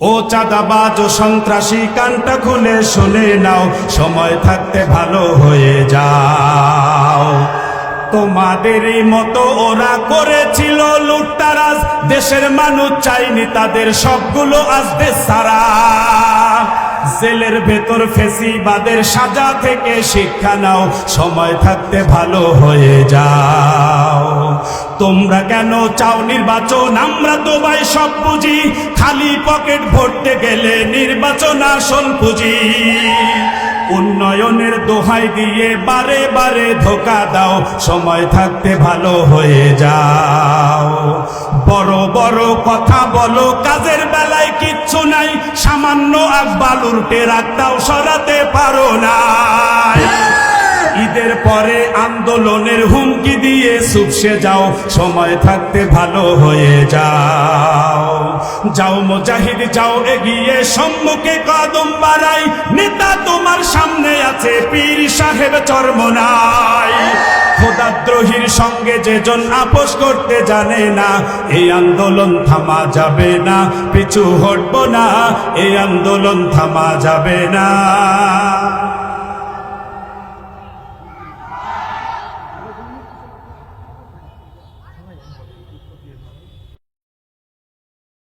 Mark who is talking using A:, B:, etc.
A: ও চাঁদাবাজ ও সন্ত্রাসী, কানটা খুলে শুনে নাও, সময় থাকতে ভালো হয়ে যাও। তোমাদেরই মতো ওরা করেছিল লুটতারাজ, দেশের মানুষ চাইনি তাদের সবগুলো আসবে সারা। জেলের ভেতর ফেসিবাদের সাজা থেকে শিক্ষা নাও, সময় থাকতে ভালো হয়ে যাও। তোমরা কেন চাও নির্বাচন? আমরা ভাই সব বুঝি খালি পকেট ভরতে গেলে নির্বাচন আসল পুঁজি। উন্নয়নের দোহাই দিয়ে বারে বারে ধোকা দাও। সময় থাকতে ভালো হয়ে যাও। বড় বড় কথা বলো, কাজের বেলায় কিচ্ছু নাই। সামান্য আগ বালুর টেরাকটাও সরাতে পারো না। ঈদের পরে আন্দোলনের হুমকি দিয়ে সুপসে যাও, সময় থাকতে ভালো হয়ে যাও। যাও মুজাহিদ, যাও এগিয়ে, সম্মুখে কদম বাড়াই, নেতা তোমার সামনে আছে, পীর সাহেব চর্মনাই। খোদাদ্রোহীর সঙ্গে যেজন আপোষ করতে জানে না, এই আন্দোলন থামা যাবে না, পিছু হটবো না, এই আন্দোলন থামা যাবে না।